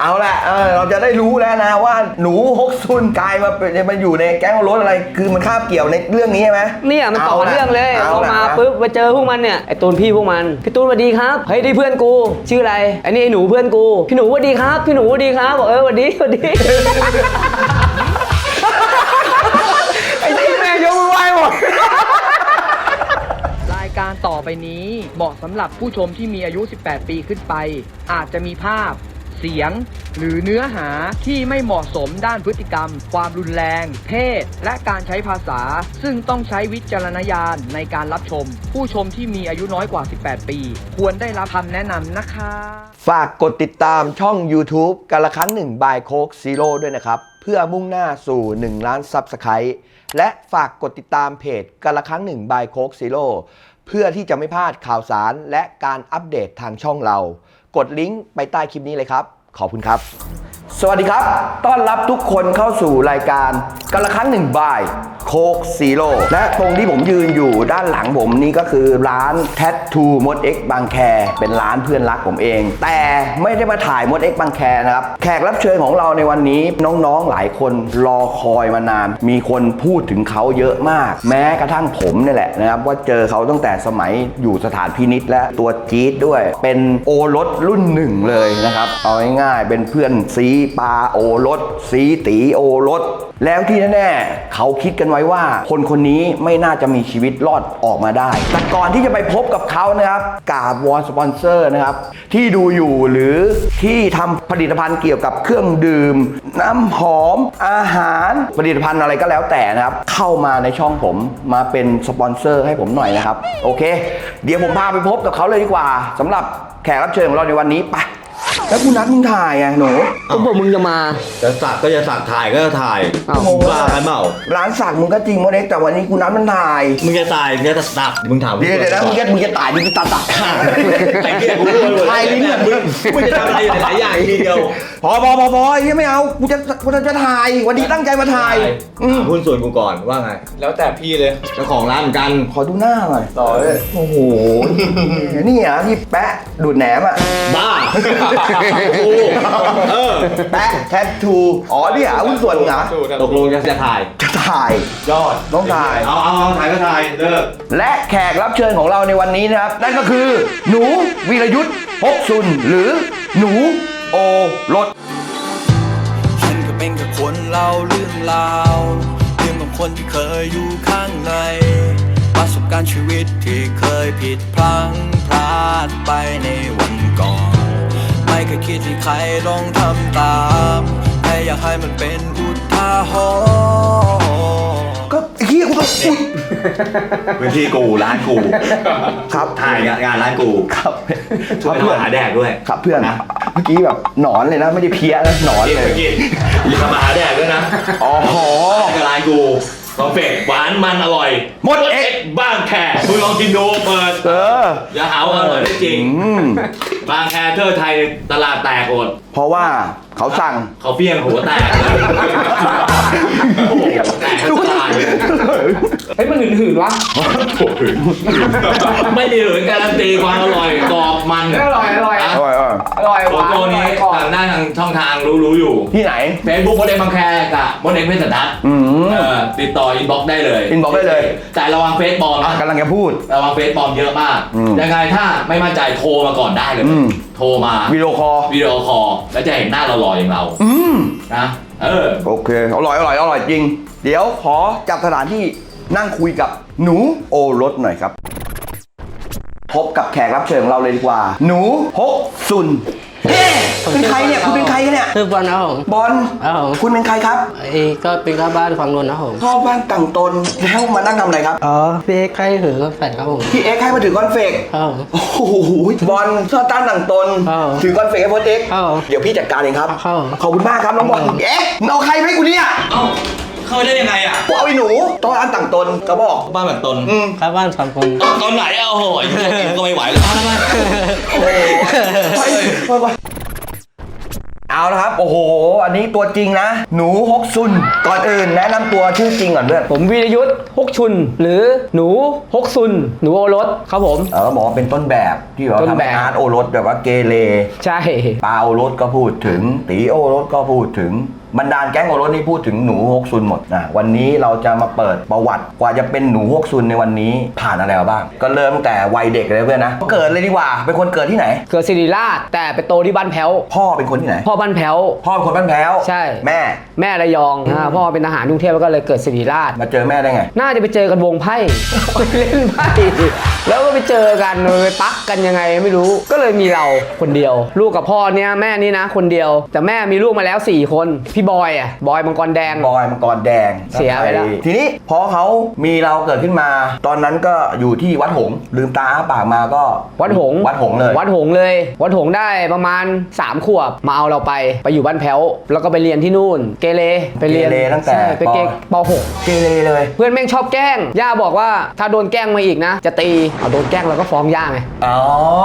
เอาละเออเราจะได้รู้แล้วนะว่าหนูฮกซุนกลายมาเป็นมาอยู่ในแก๊งรถอะไร คือมันคาบเกี่ยวในเรื่องนี้ใช่ไหมเนี่ยมันต่อเรื่องเลยเอาพอละมาปุ๊บมาเจอพวกมันเนี่ยไอ้ตูนพี่พวกมันพี่ตูนสวัสดีครับเฮ้ยนี่เพื่อนกู ชื่ออะไรไอ้นี่ไอ้หนูเพื่อนกูพี่หนูสวัสดีครับพี่หนูสวัสดีครับบอกเออสวัสดีสวัสดีไอ้ที่แม่งยกมือไหว้หมดรายการต่อไปนี้เหมาะสำหรับผู้ชมที่มีอายุ 18 ปีขึ้นไป อาจจะมีภาพ เสียง หรือเนื้อหาที่ไม่เหมาะสมด้านพฤติกรรม ความรุนแรง เพศ และการใช้ภาษา ซึ่งต้องใช้วิจารณญาณในการรับชม ผู้ชมที่มีอายุน้อยกว่า 18 ปี ควรได้รับคำแนะนำนะคะ ฝากกดติดตามช่อง YouTube กันละครั้งหนึ่งบายโคกซีโร่ด้วยนะครับ เพื่อมุ่งหน้าสู่ 1 ล้านซับสไครต์และฝากกดติดตามเพจกันละครั้งหนึ่งบายโคกซีโร่ เพื่อที่จะไม่พลาดข่าวสารและการอัปเดตทางช่องเรา กดลิงก์ไปใต้คลิปนี้เลยครับ ขอบคุณครับ สวัสดีครับ ต้อนรับทุกคนเข้าสู่รายการกันละครั้งหนึ่งบายโคกซีโร่และตรงที่ผมยืนอยู่ด้านหลังผมนี่ก็คือร้านแท t ทูมดเอ็กบางแค เป็นร้านเพื่อนรักผมเอง แต่ไม่ได้มาถ่ายมดเอ็กบางแคนะครับ แขกรับเชิญของเราในวันนี้น้องๆหลายคนรอคอยมานาน มีคนพูดถึงเขาเยอะมาก แม้กระทั่งผมนี่แหละนะครับว่าเจอเขาตั้งแต่สมัยอยู่สถานพินิษและตัวจี๊ดด้วย เป็นโอรสรุ่นหนึ่งเลยนะครับเอาง่ายๆเป็นเพื่อนซีปาโอรสซีตีโอรส แล้วที่แน่ๆเขาคิดกันไว้ว่า คนคนนี้ไม่น่าจะมีชีวิตรอดออกมาได้ แต่ก่อนที่จะไปพบกับเขานะครับกราบวอนสปอนเซอร์นะครับ ที่ดูอยู่หรือที่ทำผลิตภัณฑ์เกี่ยวกับเครื่องดื่ม น้ำหอม อาหารผลิตภัณฑ์อะไรก็แล้วแต่นะครับ เข้ามาในช่องผมมาเป็นสปอนเซอร์ให้ผมหน่อยนะครับ โอเค เดี๋ยวผมพาไปพบกับเขาเลยดีกว่าสำหรับแขกรับเชิญของเราในวันนี้ไป แล้วคุณนัดมึงถ่ายไงหนูก็บอกมึงจะมา จะสักก็จะสักถ่ายก็จะถ่ายอ้าว บ้ากันเปล่าร้านสักมึงก็จริงโมเด็กแต่วันนี้กูนัดมันถ่าย มึงจะถ่ายมึงจะสักมึงถามเดี๋ยวเดี๋ยวนะมึงจะมึงจะตายมึงจะตัดตัดแต่เกียกูรู้เลยถ่ายลิ้นเนี่เนี่ยยมึงมึงจะทำอะไรหลายอย่างทีเดียวพอพอพอพอไอ้เหี้ยไม่เอากูจะกูจะจะถ่าย วันนี้ตั้งใจมาถ่ายอืมถามหุ้นส่วนกูก่อนว่าไง แล้วแต่พี่เลย เจ้าของร้านเหมือนกัน ขอดูหน้าหน่อยต่อเลย โอ้โหนี่เหรอะที่แปะดูดแหนมอะบ้ากูเออแปะแทททูอ๋อนี่เหรอหุ้นส่วนเหรอตกลงจะจะถ่าย จะถ่าย ยอดต้องถ่าย เอาเอาเอาถ่ายก็ถ่ายเลิกและแขกรับเชิญของเราในวันนี้นะครับ นั่นก็คือ หนูวีรยุทธ์พกซุนหรือหนู โอรสฉันก็เป็นแค่คนเล่าเรื่องราวเรื่องของคนที่เคยอยู่ข้างใน ประสบการณ์ชีวิตที่เคยผิดพลั้งพลาดไปในวันก่อน ไม่เคยคิดที่ใครลองทำตามแค่อยากให้มันเป็นอุทาหรณ์ก็ไอ้เฮียกูต้องอุด พื้นที่กูร้านกูครับถ่ายงานงานร้านกูครับช่วยเพื่อนทำหาแดกด้วยครับเพื่อนนะเมื่อกี้แบบหนอนเลยนะไม่ได้เพี้ยนะหนอนเลยกินอย่าทำมาหาแดกด้วยนะอ๋อกับร้านกูคอมเฟกหวานมันอร่อยหมดเอ็กบ้างแค่มึงลองกินดูเปิดเอออย่าหาว่าอร่อยได้จริงอืมบางแคเทอร์ไทยตลาดแตกหมดเพราะว่า เขาสั่ง เขาเปี้ยงหัวแตกเลยโอ้โหแตกทั้งตลาดเลยเฮ้ยมันหืนๆวะไม่ได้เหมือนการันตีความอร่อยกรอบมันอร่อยอร่อยนะอร่อยอร่อยอร่อยหโอ้วานตัวนี้ก่อนทางด้านทางช่องทางรู้รู้อยู่ที่ไหน เฟซบุ๊กโมเดลบางแคกับโมเดลเพชรสันทัศน์อืม เออติดต่ออินบ็อกได้เลย inbox ได้เลย แต่ระวังเฟซบอมอะนะ กำลังจะพูด ระวังเฟซบอมเยอะมาก อืมยังไงถ้าไม่มั่นใจโทรมาก่อนได้เลย อืม โทรมาวิดีโอคอล วิดีโอคอลแล้วจะเห็นหน้าเราหล่ออย่างเราอืมนะเออโอเคอร่อยอร่อยอร่อยจริง เดี๋ยวขอจับสถานที่นั่งคุยกับหนูโอรสหน่อยครับ พบกับแขกรับเชิญของเราเลยดีกว่า หนูฮกซุน เฮ้เป็นใครเนี่ยคุณเป็นใครกันเนี่ยคือบอลนะครับผมบอลครับผมคุณเป็นใครครับไอ้ก็เป็นข้าบ้านฝั่งนนท์นะครับผมพ่อบ้านต่างตนแล้วมานั่งทำอะไรครับอ๋อพี่เอ็กซ์ใครหือก็แฟนครับผมพี่เอ็กซ์ให้มาถือคอนเฟกต์ครับผม โอ้โหบอลชอบต้านต่างตนครับถือคอนเฟกต์ให้พจน์เอ็กซ์ครับเดี๋ยวพี่จัดการเองครับครับขอบคุณมากครับน้องบอลครับเอ็กซ์มึงเอาใครมาให้กูเนี่ยเอ้าเข้าไปได้ยังไงอะกูเอาไอ้หนูต้อนต่างตนกระบอก บ้านแบบตนอืมข้าบ้านฝั่งคน ตอนไหนเอาโหยก็ไม่ไหวแล้วมามา ไปไปไปเอาละครับ โอ้โห อันนี้ตัวจริงนะ หนูฮกซุน ก่อนอื่นแนะนำตัวชื่อจริงก่อนเพื่อนผมวีรยุทธ์ฮกชุน หรือหนูฮกซุน หนูโอรสครับผม เออบอกว่าเป็นต้นแบบที่แบบต้นทำแบให้บอาร์ตโอรสแบบว่าเกเรใช่ ปาโอรสก็พูดถึง ตีโอรสก็พูดถึง บรรดาลแก๊งโอรสนี่พูดถึงหนูฮกซุนหมดนะวันนี้เราจะมาเปิดประวัติกว่าจะเป็นหนูฮกซุนในวันนี้ผ่านอะไรมาบ้าง ก็เริ่มตั้งแต่วัยเด็กเลยเพื่อนนะเกิดเลยดีกว่าเป็นคนเกิดที่ไหน เกิดศิริราชแต่ไปโตที่บ้านแพ้ว พ่อเป็นคนที่ไหน พ่อบ้านแพ้ว พ่อเป็นคนบ้านแพ้วใช่ แม่ แม่ระยองอ่าพ่อเป็นทหารกรุงเทพแล้วก็เลยเกิดศิริราช มาเจอแม่ได้ไง น่าจะไปเจอกันวงไพ่ ไปเล่นไพ่แล้วก็ไปเจอกันไปปักกันยังไงไม่รู้ ก็เลยมีเราคนเดียว ลูกกับพ่อเนี้ยแม่นี่นะ คนเดียว แต่แม่มีลูกมาแล้ว 4 คนพี่บอยอะบอยมังกรแดง บอยมังกรแดงเสียไปแล้ว ทีนี้พอเขามีเราเกิดขึ้นมา ตอนนั้นก็อยู่ที่วัดหงส์ลืมตาอ้าปากมาก็วัดหงส์วัดหงส์เลย วัดหงส์เลย วัดหงส์ได้ประมาณ 3 ขวบมาเอาเราไปไปอยู่บ้านแพ้ว แล้วก็ไปเรียนที่นู่น เกเรไปเรียนเกเรตั้งแต่ใช่ไปเกปปหกเกเรเลย เพื่อนแม่งชอบแกล้ง ย่าบอกว่าถ้าโดนแกล้งมาอีกนะ จะตีเอาโดนแกล้งเราก็ฟ้องย่าไงอ๋อ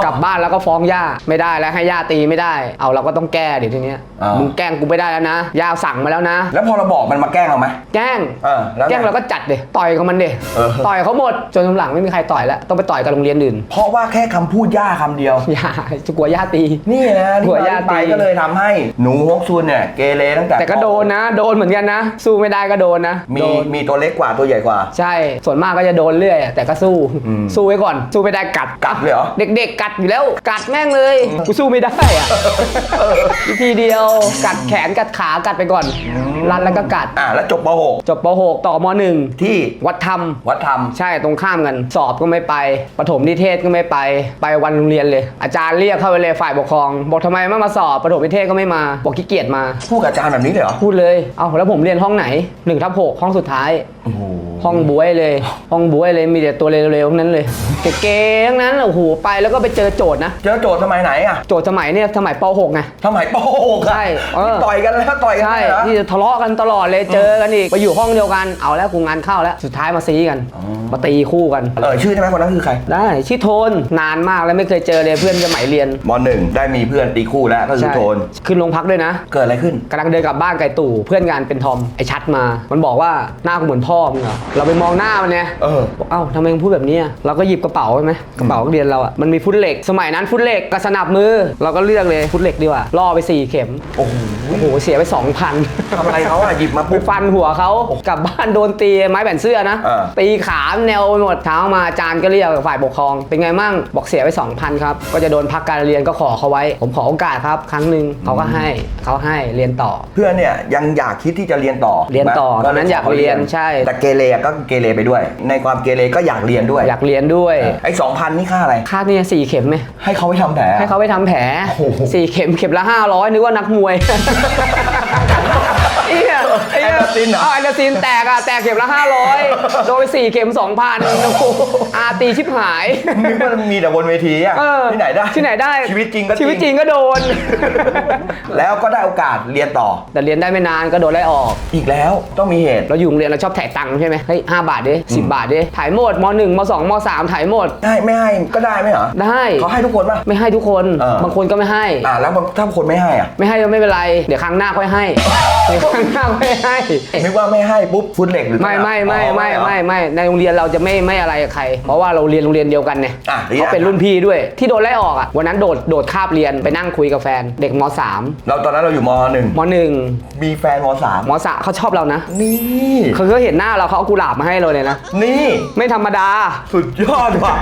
กลับบ้านแล้วก็ฟ้องย่าไม่ได้แล้วให้ย่าตีไม่ได้ เอาเราก็ต้องแก้เดี๋ยวทีเนี้ยมึงแกล้งกูไม่ได้แล้วนะย่าสั่งมาแล้วนะ แล้วพอเราบอกมันมาแกล้งเราไหมแกล้งเออแล้วไงแกล้งเราก็จัดเดต่อยกับมันเดเออ ต่อยเขาหมดจนหลังไม่มีใครต่อยแล้วต้องไปต่อยกับโรงเรียนอื่นเพราะว่าแค่คำพูดย่าคำเดียว ย่าจะกลัวย่าตี นี่นะที่หัวมาย่าที่ไปตี ก็เลยทำให้หนูฮกซุนเนี่ยเกเรตั้งแต่แต่ก็โดนนะ โดนเหมือนกันนะ สู้ไม่ได้ก็โดนนะมีโดนมีตัวเล็กกว่าตัวใหญ่กว่า ใช่ส่วนมากก็จะโดนเรื่อยแต่ก็สู้อืมสู้ไว้ก่อนสู้ไม่ได้กัดกัดเลยเหรอ เด็ก ๆ กัดอยู่แล้วกัดแม่งเลยกูสู้ไม่ได้อะ วิธีเดียวกัดแขนกัดขากัดไปก่อน รันแล้วก็กัด อ่าแล้วจบปจบป .6 ต่อม .1 ที่วัดธรรม วัดธรรม ใช่ตรงข้ามกัน สอบก็ไม่ไปปฐมนิเทศก็ไม่ไป ไปวันโรงเรียนเลย อาจารย์เรียกเข้าไปเลยฝ่ายปกครอง บอกทำไมไม่มาสอบปฐมนิเทศก็ไม่มา บอกขี้เกียจมา พูดกับอาจารย์แบบนี้เลยเหรอ พูดเลย เอาแล้วผมเรียนห้องไหน1ทับ6ห้องสุดท้ายโอ้โหห้องบวยเลย ห้องบวยเลยมีแต่ตัวเร็วๆทั้งนั้นเลยเก๋ๆทั้งนั้นโอ้โหไปแล้วก็ไปเจอโจทย์นะ เจอโจทย์สมัยไหนอะ โจทย์สมัยเนี่ยสมัยป .6 ไงสมัยป .6 ใช่เออต่อยกันแล้วต่อยกันใช่เหรอที่จะทะเลาะกันตลอดเลยเจอกันอีกไปอยู่ห้องเดียวกันเอาแล้วกูงานเข้าแล้วสุดท้ายมาซีกันอ๋อมาตีคู่กันเออชื่อใช่ไหมคนนั้นคือใคร ได้ชื่อโทนนานมากแล้วไม่เคยเจอเลยเพื่อนสมัยเรียนมหนึ่งได้มีเพื่อนตีคู่แล้วก็คือใช่โทนขึ้นโรงพักด้วยนะ เกิดอะไรขึ้นกำลังเดินกลับบ้านไก่ตู่เพื่อนงานเป็นทอมไอชัดมา มันบอกว่าหน้ากูเหมือนพ่อมึงเหรอเราไปมองหน้ามันเนี่ยเออบอกเอ้าทำไมมึงพูดแบบนี้อะเราก็หยิบกระเป๋าใช่ไหมกระเป๋านักเรียนเราอะมันมีฟุตเหล็ก สมัยนั้นฟุตเหล็กกระสนับมือ เราก็เลือกเลยฟุตเหล็กดีกว่าล่อไปสี่เข็มโอ้โหโอ้โหเสียไป2,000ทำอะไรเขาอะหยิบมาไปปุ๊บ ฟันหัวเขากลับบ้านโดนตีไม้แผ่นเสื้อนะ เออ ตีขาแนวไปหมดเช้ามาอาจารย์ก็เรียกฝ่ายปกครอง เป็นไงมั่งบอกเสียไป 2,000 ครับ ก็จะโดนพักการเรียนก็ขอเขาไว้ ผมขอโอกาสครับ ครั้งหนึ่งเขาก็ให้เขาให้เรียนต่อ เพื่อนเนี่ยยังอยากคิดที่จะเรียนต่อเรียนต่อถูกไหมตอนนั้นอยากเรียนใช่แต่เกเรก็เกเรไปด้วย ในความเกเรก็อยากเรียนด้วยอยากเรียนด้วย ไอ้สองพันนี่ค่าอะไร ค่าเนี่ยสี่เข็มไหมให้เขาไปทำแผล ให้เขาไปทำแผลโอ้โห สี่เข็มเข็มละ500นึกว่านักมวยไอ้เหี้ย ไอ้เหี้ยแอนดาซินเหรอเอาแอนดาซินแตกอะแตกเข็มละ500โดยสี่เข็ม2,000โอ้โหอาตีชิบหายนึกว่ามันมีแต่บนเวทีอะเออที่ไหนได้ที่ไหนได้ชีวิตจริงก็ชีวิตจริงก็โดน แล้วก็ได้โอกาสเรียนต่อ แต่เรียนได้ไม่นานก็โดนไล่ออก อีกแล้วต้องมีเหตุเราอยู่โรงเรียนเราชอบถ่ายตังค์ใช่ไหมเฮ้ยห้าบาทดิสิบาทดิถ่ายหมดมหนึ่งมสองมสามถ่ายหมดได้ไม่ให้ก็ได้ไหมเหรอได้เขาให้ทุกคนป่ะไม่ให้ทุกคนเออบางคนก็ไม่ให้อ่าแล้วบางถ้าคนไม่ให้อะไม่ให้ก็ไม่เป็นไรเดี๋ยวครั้งหน้าค่อยให้เดี๋ยวครั้งหน้าค่อยให้นึกว่าไม่ให้ปุ๊บฟุตเหล็กหรือไม่ไม่ไม่อ๋อไม่เหรอไม่ไม่ในโรงเรียนเราจะไม่ไม่อะไรกับใคร เพราะว่าเราเรียนโรงเรียนเดียวกันเนี่ยอะเขาเป็นรุ่นพี่ด้วย ที่โดนไล่ออกอะวันนั้นโดดโดดคาบเรียนไปนั่งคุยกับแฟนเด็กมสามเราตอนนั้นเราอยู่มหนึ่งมหนึ่งมีแฟนมสามมสามเขาชอบเรานะ นี่เขาเขาเห็นหน้าเราเขาเอากุหลาบมาให้เราเลยนะนี่ไม่ธรรมดาสุดยอดว่ะ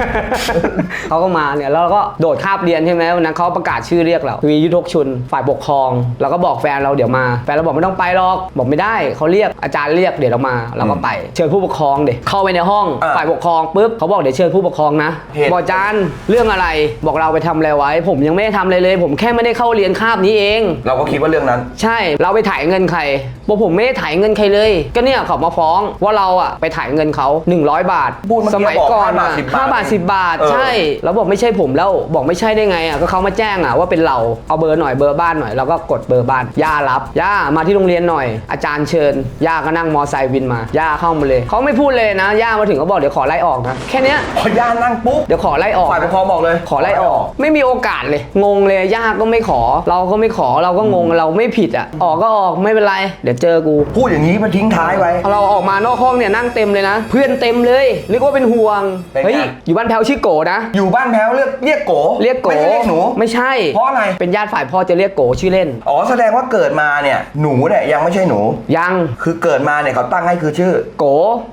เขาก็มาเนี่ยแล้วเราก็โดดคาบเรียนใช่ไหมวันนั้นเขาประกาศชื่อเรียกเราวียุทธกชุนฝ่ายปกครองเราก็บอกแฟนเราเดี๋ยวมาแฟนเราบอกไม่ต้องไปหรอกบอกไม่ได้เขาเรียกอาจารย์เรียกเดี๋ยวเรามาเราก็ไป เชิญผู้ปกครองเด็กเข้าไปในห้องอ่าฝ่ายปกครองปุ๊บเขาบอกเดี๋ยวเชิญผู้ปกครองนะเหตุ บอกอาจารย์เรื่องอะไรบอกเราไปทำอะไรไว้ ผมยังไม่ได้ทำอะไรเลย ผมแค่ไม่ได้เข้าเรียนคาบนี้เอง เราก็คิดว่าเรื่องนั้น ใช่เราไปถ่ายเงินใครบอกผมไม่ได้ถ่ายเงินใครเลย ก็เนี่ยเขามาฟ้องว่าเราอะไปถ่ายเงินเขา 100 บาทพูดเมื่อกี้สมัยก่อนอะบอก5ห้าบาบาทท10 10 บาท เออ ใช่แล้วบอกไม่ใช่ผมแล้วบอกไม่ใช่ได้ไงอะก็เขามาแจ้งอะว่าเป็นเราเอาเบอร์หน่อยเบอร์บ้านหน่อยเราก็กดเบอร์บ้านย่ารับย่ามาที่โรงเรียนหน่อย อาจารย์เชิญย่าก็นั่งมอไซค์วินมา ย่าเข้ามาเลย เขาไม่พูดเลยนะ ย่ามาถึงเขาบอกเดี๋ยวขอไล่ออกนะ แค่เนี้ย พอย่านั่งปุ๊บ เดี๋ยวขอไล่ออก ฝ่ายปกครองบอกเลย ขอไล่ออก ไม่มีโอกาสเลย งงเลย ย่าก็ไม่ขอ เราก็ไม่ขอ เราก็งง เราไม่ผิดอะ ออกก็ออก ไม่เป็นไร เดี๋ยวเจอกู พูดอย่างนี้มาทิ้งท้ายไว้ เราออกมานอกห้องเนี่ยนั่งเต็มเลยนะ เพื่อนเต็มเลย นึกว่าเป็นห่วง เป็นไง เฮ้ย อยู่บ้านแพลวชื่อโกนะ อยู่บ้านแพ้วเรียกเรียกโกเรียกโกไม่ได้เรียกหนู ไม่ใช่ เพราะอะไร เป็นญาติฝ่ายพ่อจะเรียกโกชื่อเล่น อ๋อแสดงว่าเกิดมาเนี่ยหนูเนี่ยยังไม่ใช่หนู ยังคือเกิดมาเนี่ยเขาตั้งให้คือชื่อ โก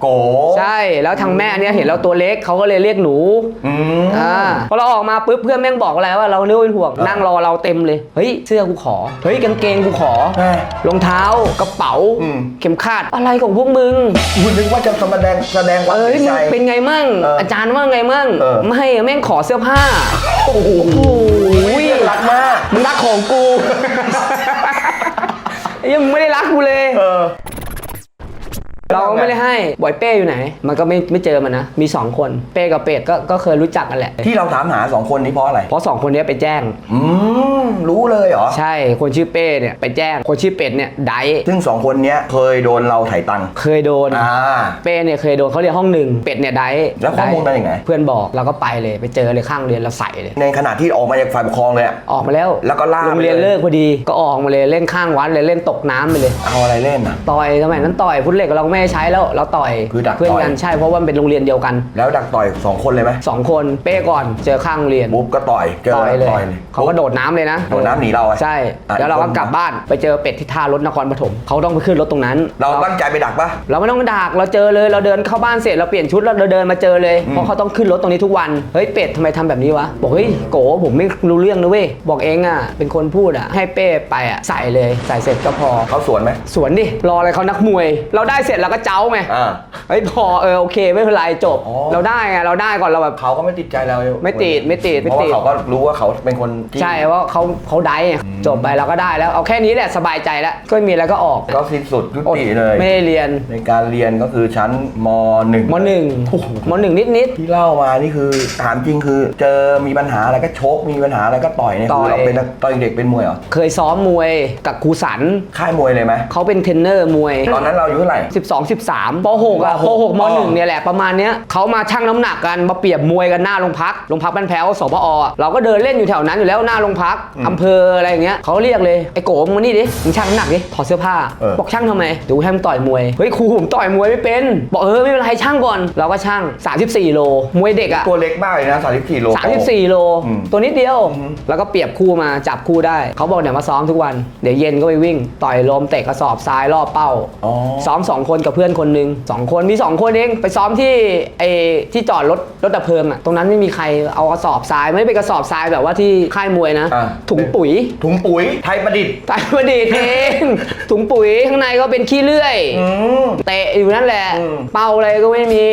โกใช่ แล้วทางแม่เนี่ยเห็นเราตัวเล็กเขาก็เลยเรียกหนูอืม อ่าพอเราออกมาปุ๊บเพื่อนแม่งบอกอะไรว่าเราเนื้อเป็นห่วงเออนั่งรอเราเต็มเลย เฮ้ยเสื้อกูขอ เฮ้ยกางเกงกูขอแม่รองเท้ากระเป๋า อืม เข็มขัดอะไรของพวกมึง คุณนึกว่าจะแสดงแสดงความเอ้ยเสียมึใจ งเป็นไงมั่ง เออออาจารย์ว่าไงมั่ง เออ ไม่แม่งขอเสื้อผ้า โอ้โหโอ้ยรักมาก มึงรักของกูไอ้ ยังไม่ได้รักกูเลย เออ เราก็ไม่ได้ให้บอยเป้อยู่ไหน มันก็ไม่ไม่เจอมันนะ มี 2 คน เป้กับเป็ดก็ก็เคยรู้จักกันแหละ ที่เราถามหาสองคนนี้เพราะอะไร เพราะสองคนเนี้ยไปแจ้ง อืมรู้เลยเหรอ ใช่ คนชื่อเป้เนี่ยไปแจ้ง คนชื่อเป็ดเนี่ยไดซึ่งสองคนเนี้ยเคยโดนเราไถ่ตังค์ เคยโดน อ่า เป้เนี่ยเคยโดนเขาเรียกห้องหนึ่ง เป็ดเนี่ยไดแล้วข้อมูลไดมาอย่างไง เพื่อนบอกเราก็ไปเลยไปเจอเลยข้างเรียนเราใส่เลย ในขณะที่ออกมาจากฝ่ายปกครองเลยอะออกมาแล้ว แล้วก็ล่าโรงเรียนไปเลยเลิกพอดี ก็ออกมาเลยเล่นข้างวัดเลยเล่นตกน้ำไปเลย เอาอะไรเล่นอะต่อยสมัยนั้นต่อยฟุตเหล็กเราก็ไม่ได้ใช้แล้วเราต่อยคือดักเพื่อนต่อย กันใช่เพราะว่ามันเป็นโรงเรียนเดียวกันแล้วดักต่อยสองคนเลยไหมสองคนเป้ก่อนเจอข้างโรงเรียน บุ๊บก็ต่อยเจอต่อยเลยต่อยเลยเขาก็โดดน้ำเลยนะโดดน้ำหนีเราอะใช่ อะ แล้วเราก็อีกคนกลับบ้านไปเจอเป็ดที่ท่ารถนครปฐมเขาต้องไปขึ้นรถตรงนั้น เราตั้งใจไปดักปะ เราไม่ต้องดักเราเจอเลยเราเดินเข้าบ้านเสร็จเราเปลี่ยนชุดแล้วเราเดินมาเจอเลยอืมเพราะเขาต้องขึ้นรถตรงนี้ทุกวันเฮ้ยเป็ดทำไมทำแบบนี้วะบอกเฮ้ยโกผมไม่รู้เรื่องนะเว้ยบอกเองอะเป็นคนพูดอะให้เป้ไปอะใส่เลยใส่เสร็จก็พอ เขาสวนไหมสวนดิรออะไรเขานักมวย เราได้เสร็จเราก็เจ้าไงอ่า เฮ้ยพอเออโอเคไม่เป็นไรจบ อ๋อ เราได้ไงเราได้ก่อนเราแบบ เขาก็ไม่ติดใจเราไม่ติดไม่ติดไม่เพราะติว่าดเขาก็รู้ว่าเขาเป็นคนที่ใช่ว่าเขาเขาได้ไงจบไปเราก็ได้แล้วเอาแค่นี้แหละสบายใจแล้วก็ไม่มีอะไรก็ออกก็สิ้นสุดยุอดติเลยไม่ได้เรียนในการเรียนก็คือชั้นมหนึ่งมหนึ่งมหนึ่งนิดนิด ที่เล่ามานี่คือถามจริงคือ เจอมีปัญหาอะไรก็ชกมีปัญหาอะไรก็ต่อยเนี่ยคือเราเป็นนักตอนเด็กเป็นมวยเหรอๆเคยซ้อมมวยกับครูสัน ค่ายมวยเลยไหมเขาเป็นเทรนเนอร์มวย ตอนนั้นเราอายุเท่าไหร่ 12 13ป .6 อะปปหก .6 ม .1 เนี่ยแหละประมาณเนี้ยเขามาชั่งน้ำหนักกันมาเปรียบมวยกันหน้าโรงพักโรงพักบ้านแพ้วสพออะเราก็เดินเล่นอยู่แถวนั้นอยู่แล้วหน้าโรงพักอำเภออะไรอย่างเงี้ยเขาเรียกเลยไอ้โกมึงมานี่ดิมึงชั่งน้ำหนักดิถอดเสื้อผ้าเออบอกช่างทำไมเดี๋ยวกูให้มึงต่อยมวยเฮ้ยครูผมต่อยมวยไม่เป็นบอกเออไม่เป็นไรช่างก่อนเราก็ช่าง 34 โล มวยเด็กอะตัวเล็กมากเลยนะ 34 โล 34 โลอืมตัวนิดเดียว แล้วก็เปรียบคู่มาจับคู่ได้ เขาบอกเดี๋ยวมาซ้อมทุกวัน เดี๋ยวเย็นก็ไปวิ่ง ต่อยลมเตะกระสอบทรายรอบเป้าอ๋อซ้อม 2 คนกับเพื่อนคนหนึงสองคนมี 2 คนเองไปซ้อมที่ไอ้ที่จอดรถรถดับเพลิงอะตรงนั้นไม่มีใครเอากระสอบทรายไม่ได้เป็นกระสอบทรายแบบว่าที่ค่ายมวยนะ อ่า ถุงปุ๋ย ถุงปุ๋ยไทยประดิษฐ์ตายประดิษฐ์เอง ถุงปุ๋ยข้างในก็เป็นขี้เลื่อย อืม เตะอยู่นั่นแหละ อืมเป้าอะไรก็ไม่มี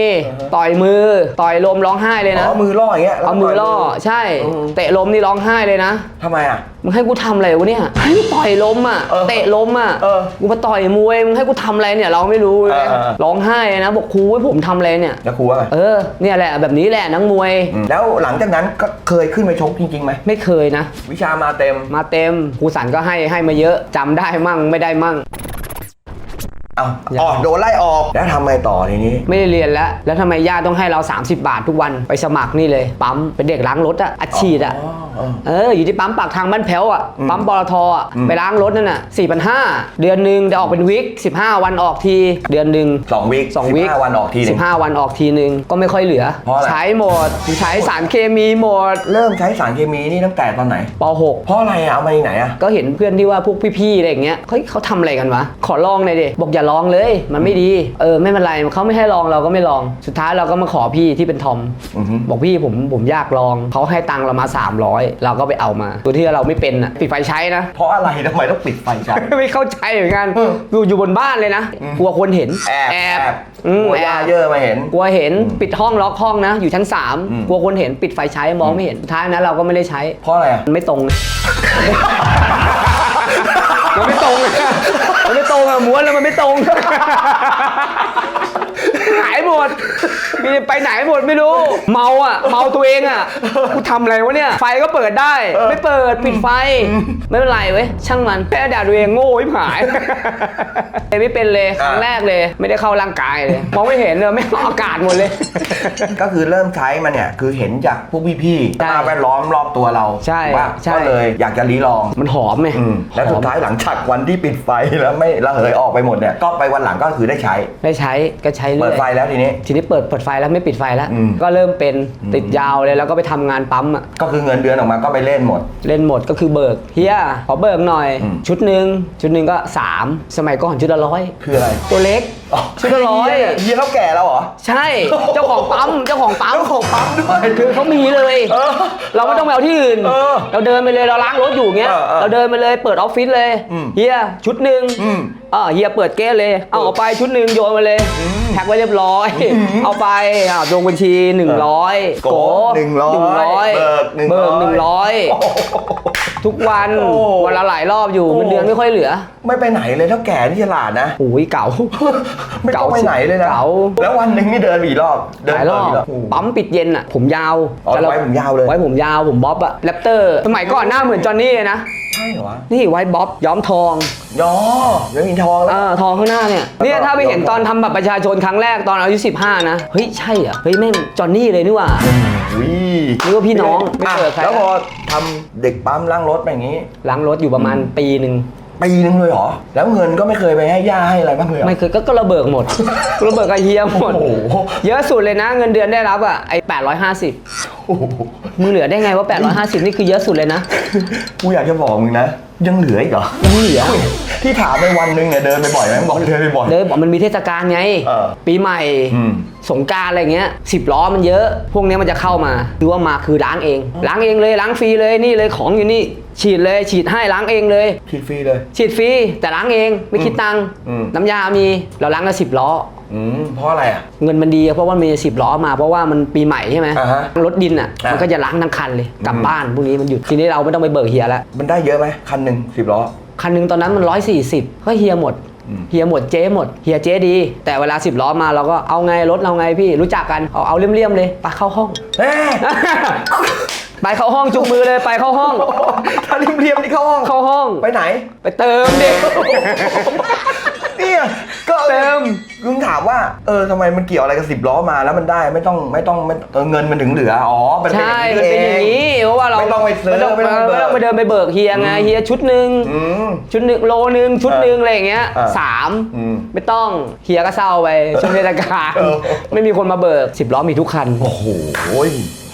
ต่อยมือ ต่อยลมร้องไห้เลยนะ เอามือล่ออย่างเงี้ยแล้วเอามือล่อต่ยใช่ อืม เตะลมนี่ร้องไห้เลยนะ ทำไมอะ มึงให้กูทำอะไรวะเนี่ยให้กูต่อยลมอะ เออเตะลมอะ เออกูมาต่อยมวย มึงให้กูทำอะไรเนี่ย เราไม่รู้เลยเออเออเออ ร้องไห้นะ บอกครูให้ผมทำอะไรเนี่ย แล้วครูว่าไงเออ เนี่ยแหละแบบนี้แหละนักมวย มแล้วหลังจากนั้นก็เคยขึ้นไปชกจริงๆไหมไม่เคยนะ วิชามาเต็ม มาเต็มครูสันก็ให้ให้มาเยอะจำได้มั่งไม่ได้มั่งเอ้าอ๋อโดนไล่ออกแล้วทำไงต่อทีนี้ ไม่ได้เรียนแล้ว แล้วทำไมย่าต้องให้เรา 30 บาททุกวันไปสมัครนี่เลย ปั๊มเป็นเด็กล้างรถอะอัดฉีดอะอ๋ออ๋อเอออยู่ที่ปั๊มปากทางบ้านแพ้วอะอืมปั๊มปตทอะอืมไปล้างรถนั่นน่ะสี่พันห้าเดือนหนึ่งจะออกเป็นวิก15 วันออกที เดือนหนึ่งสองวิคสองวิคสิบห้าวันออกทีหนึง15วันออกทีหนึ่งก็ไม่ค่อยเหลือ เพราะอะไร ใช้หมดใช้สารเคมีหมดเริ่มใช้สารเคมีนี่ตั้งแต่ตอนไหนปเพราะอะไรอะเอามาจากไหนอะ .6 ก็เห็นเพื่อนที่ว่าพวกพี่ๆอะไรอย่างเงี้ยเฮ้ยเขาทำอะไรกันวะ ขอลองหน่อยดิ บอกอย่าลองเลย มันไม่ดีเออไม่เป็นไรเขาไม่ให้ลองเราก็ไม่ลอง สุดท้ายเราก็มาขอพี่ที่เป็นทอมอือฮึ บอกพี่ผมผมอยากลองเขาให้ตังค์เรามา 300 เราก็ไปเอามาตัวที่เราไม่เป็นอะปิดไฟใช้นะ เพราะอะไรทำไมต้องปิดไฟใช้ ไม่เข้าใจเหมือนกันเอออยู่อยู่บนบ้านเลยนะกลัวคนเห็นแอบแอบอืมกลัวแอญาบเยอะมาเห็น กลัวเห็นอืมปิดห้องล็อกห้องนะ อยู่ชั้น อืม 3 กลัวคนเห็นปิดไฟใช้มองไม่เห็นสุดท้ายนะเราก็ไม่ได้ใช้เพราะอะไรอะ มันไม่ตรง มันไม่ตรงอะ มันไม่ตรงอะม้วนแล้วมันไม่ตรง หายหมด มีไปไหนหมดไม่รู้ เมาอะ เมาตัวเองอะ กูทำอะไรวะเนี่ย ไฟก็เปิดได้ ไม่เปิดปิดไฟ ไม่เป็นไรเว้ย ช่างมันแค่ด่าตัวเองโง่ชิบหายไม่เป็นเลยครั้งแรกเลย ไม่ได้เข้าร่างกายเลย มองไม่เห็นเลยไม่เอาอากาศหมดเลย ก็คือเริ่มใช้มาเนี่ย คือเห็นจากพวกพี่ๆใช่สภาพแวดล้อมรอบตัวเราใช่ว่าใช่ ก็เลยอยากจะรีลอง มันหอมไงอืมแล้วสุดท้ายหลังจากวันที่ปิดไฟแล้วไม่ระเหยออกไปหมดเนี่ย ก็ไปวันหลังก็คือได้ใช้ ได้ใช้ก็ใช้เปิเรื่ดอยไฟแล้วทีนี้ ทีนี้เปิดเปิดไฟแล้วไม่ปิดไฟแล้ว อืม ก็เริ่มเป็นติดยาวเลยแล้วก็ไปทำงานปั๊มอะก็คือเงินเดือนออกมาก็ไปเล่นหมด เล่นหมดก็คือเบิกเฮียขอเบิกหน่อย อืม ชุดหนึ่งชุดหนึ่งก็ 3 สมัยก่อนชุดละร้อย คืออะไร ตัวเล็กชุดละร้อย เฮียเขาแก่แล้วเหรอ ใช่ เจ้าของปั๊ม เจ้าของปั๊ม เจ้าของปั๊มด้วยคือเขามีเลย เราไม่ต้องไปเอาที่อื่นเออเราเดินไปเลย เราล้างรถอยู่เงี้ยเออเออเราเดินไปเลย เปิดออฟฟิศเลยอืมเฮียชุดหนึ่งอืมเออเฮียเปิดเก๊เลย เอาออกไปชุดหนึ่งโยนมาเลยแพ็คไว้เรียบร้อย เอาไปอ่าลงบัญชี 100 โกหนึ่งร้อยหนึ่งร้อยเบิกหนึ่งเบิกหนึ่งร้ร้ออยย ทุกวันโอ้ วันละหลายรอบอยู่โอ้เงินเดือนไม่ค่อยเหลือไม่ไปไหนเลยเท่าแก่นี่ฉลาดนะ โอ้ยเก่า ไม่ต้องไปไหนเลยนะเก๋า แล้ววันหนึ่งนี่เดินกี่รอบเดิหลายรอบกี่โโหปั๊มปิดเย็นอะ ผมยาวอ๋อแต่เรไว้ผมยาวเลย ไว้ผมยาวผมบ๊อบอะแรปเตอร์สมัยก่อนหน้าเหมือนจอห์นนี่เลยนะ ใช่เหรอวะนี่ไว้บ๊อบย้อมทองยอยังมีทองเอแล้ว อทองข้างหน้าเนี่ยเนี่ยถ้าไปเห็นตอนทำบัตรประชาชนครั้งแรกตอนอายุ15นะเฮ้ยใช่เหรอเฮ้ยแม่งจอห์นนี่เลยนี่หว่าวินึกว่าพี่น้องไม่เจอใคร แล้วพอทำเด็กปั๊มล้างรถแบบนี้ ล้างรถอยู่ประมาณปีหนึ่ง ปีนึงเลยเหรอ แล้วเงินก็ไม่เคยไปให้ย่าให้อะไรบ้างเลยเหรอ ไม่เคยก็ก็ระเบิกหมด ระเบิกกับเฮียหมด โอ้โห เยอะสุดเลยนะ เงินเดือนได้รับอะไอ้850 โอ้โหมึงเหลือได้ไงว่า 850 นี่คือเยอะสุดเลยนะ กูอยากจะบอกมึงนะยังเหลืออีกเหรอยังเหลือ ที่ถามไปวันหนึงเนี่ยเดินไปบ่อยไหมบอกเดินไปบ่อย เลยบอกมันมีเทศกาลไง เออปีใหม่ อืม สงกรารอะไรเงี้ยสิบล้อมันเยอะ พวกเนี้ยมันจะเข้ามาคือว่ามาคือล้างเอง ล้างเองเลยล้างฟรีเลยนี่เลยของอยู่นี่ ฉีดเลยฉีดให้ล้างเองเลย คิดฟรีเลย ฉีดฟรีแต่ล้างเองไม่คิดตังค์อืม น้ำยามีเราล้างกันสิบล้อ อืมเพราะอะไรอะ เงินมันดีเพราะว่ามีสิบล้อมาเพราะว่ามันปีใหม่ใช่ไหมอ่าฮะรถดินอะอะ มันก็จะล้างทั้งคันเลยกลับอืมบ้านพวกนี้มันหยุดทีนี้เราไม่ต้องไปเบิกเฮียแล้วมันได้เยอะไหมคันหนึ่งสิบล้อ คันหนึงตอนนั้นมันร้อยสี่สิบก็เฮียหมด อืม เฮียหมดเจ๊หมด เฮียเจ๊ดี แต่เวลาสิบล้อมาเราก็เอาไงรถเราไงพี่รู้จักกัน เอาเอาเลี่ยมๆเลยไปเข้าห้อง เอ๊ะ ไปเข้าห้องจุงมือเลยไปเข้าห้อง ถ้าเรียมๆนี่เข้าห้อง เข้าห้อง ไปไหน ไปเติมเด็ก เนี่ยก็เติมคุณถามว่าเออทำไมมันเกี่ยวอะไรกับสิบล้อมาแล้วมันได้ไม่ต้องไม่ต้องไม่เออเงินมันถึงเหลืออ๋อมันเป็นอใช่ ย่างนี้มันเป็นอย่างนี้นี้เพราะว่าเราไม่ต้องไปซื้อไม่ต้องไม่ต้องไปเบิกไม่ต้องไปเดินไปเบิกเฮียไงอืมเฮียชุดหนึ่งอืม ชุดหนึ่งโลหนึ่งชุดหนึ่งอะไรอย่างเงี้ยอ่าสามอืมไม่ต้องเฮียก็เศร้าไปช่วงเทศกาลเออ ไม่มีคนมาเบิกสิบล้อมีทุกคัน โอ้โห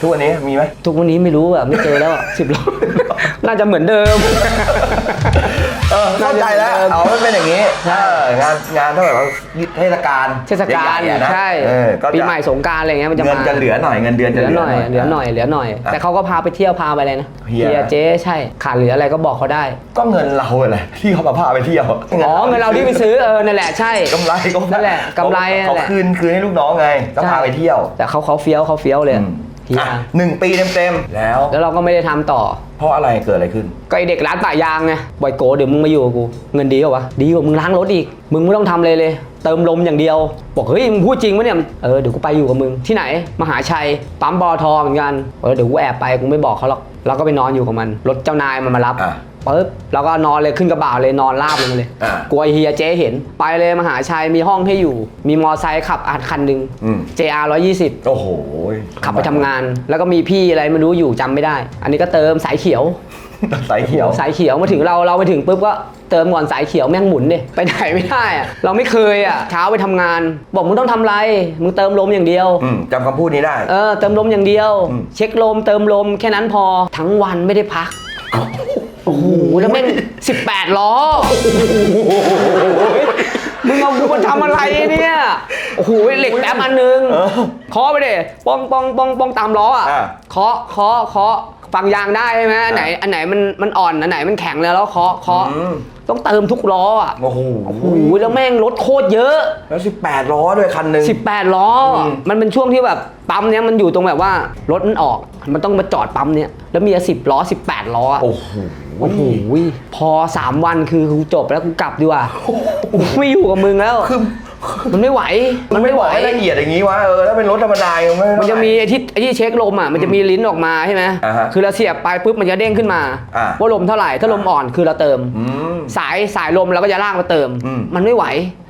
ทุกวันนี้มีไหมทุกวันนี้ไม่รู้อะไม่เจอแล้วสิบล้อน่าจะเหมือนเดิม เออเข้าใจแล้วเออเอามันเป็นอย่างนี้ใช่เอองานงานเท่าแบบว่าเทศกาลเทศกาลใหญ่ๆอะนะใช่เออก็จะปีใหม่สงกรารอะไรเงี้ยมันจะเงินมาจะเหลือหน่อยเงินเดือนเหจะลือหน่อยเหลือหน่อยเหลือหน่อยะแต่เขาก็พาไปเที่ยวพาไปอะไรนะเฮียเจ๊ใช่ขาดเหลืออะไรก็บอกเขาได้ก็เงินเราอะไรที่เขามาพาไปเที่ยวอ๋อเงินเราที่ไปซื้อเออนั่นแหละใช่ กำไรก็นั่นแหละกำไรนั่นเขาแหละคืนคืนให้ลูกน้องไงก็พาไปเที่ยว แต่เขาเขาเฟี้ยวเขาเฟี้ยวเลย อืม เฮียอะหนึ่งปีเต็มๆแล้ว แล้วเราก็ไม่ได้ทำต่อ เพราะอะไรเกิดอะไรขึ้น ก็ไอเด็กร้านป่ายางไงบ่อยโกเดี๋ยวมึงมาอยู่กับกู เงินดีกว่าวะดีกว่ามึงล้างรถอีก มึงไม่ต้องทำอะไรเลย เติมลมอย่างเดียว บอกเฮ้ยมึงพูดจริงปะเนี่ยเออเดี๋ยวกูไปอยู่กับมึงที่ไหน มหาชัยปั๊มบอทอเหมือนกันเออเดี๋ยวกูแอบไปกูไม่บอกเขาหรอกเราก็ไปนอนอยู่กับมันรถเจ้านายมันมารับ อะ ปึ๊บเราก็นอนเลยขึ้นกระบะเลยนอนราบลงมาเลย อะกลัวไอ้เฮียเจ๊เห็น ไปเลยมหาชัยมีห้องให้อยู่ มีมอไซค์ขับอัดคันหนึ่ง อืม JR 120 โอ้โหขับไปทำงาน แล้วก็มีพี่อะไรไม่รู้อยู่จำไม่ได้ อันนี้ก็เติมสายเขียว สายเขียว สายเขียวมาถึงเราเราไปถึงปุ๊บก็เติมก่อนสายเขียวแม่งหมุนดิไปไหนไม่ได้อะเราไม่เคยอะเช้าไปทำงาน บอกมึงต้องทำอะไรมึงเติมลมอย่างเดียว อืมจำคำพูดนี้ได้ เออเติมลมอย่างเดียว อืม เช็คลมเติมลมแค่นั้นพอทั้งวันไม่ได้พัก โอ้โห แล้วแม่ง18ล้อมึงเอากูมาทำอะไรเนี่ยโอ้โหเหล็กแป๊บอันหนึงเคาะไปดิปองปองปองปองตามล้ออะอะเคาะเคาะเคาะฟังยางได้ใช่ไหมอันไหนอันไหนมันมันอ่อนอันไหนมันแข็งแล้วแล้วเคาะเคาะอืมต้องเติมทุกล้ออะโอ้โหโอ้โหแล้วแม่งรถโคตรเยอะ แล้วสิบแปดล้อด้วยคันหนึ่ง18 ล้ออมมันเป็นช่วงที่แบบปั๊มเนี้ยมันอยู่ตรงแบบว่ารถมันออก มันต้องมาจอดปั๊มเนี้ยแล้วมีสิบล้อ 18 ล้ออะโอ้โห โอ้โหพอ3วันคือกูจบแล้วกูกลับดีกว่ากูไม่อยู่กับมึงแล้วคือมันไม่ไหว มันไม่ไหวให้ละเอียดอย่างนี้วะเออถ้าเป็นรถธรรมดายังไม่มันจะมีไอ้ที่ไอ้ที่เช็คลมอะมันจะมีลิ้นออกมาใช่ไหมอ่าฮะคือเราเสียบไปปุ๊บมันจะเด้งขึ้นมาอ่าว่าลมเท่าไหร่ถ้าลมอ่อนคือเราเติมอืมสายสายลมเราก็จะล่างมาเติมอืมมันไม่ไหว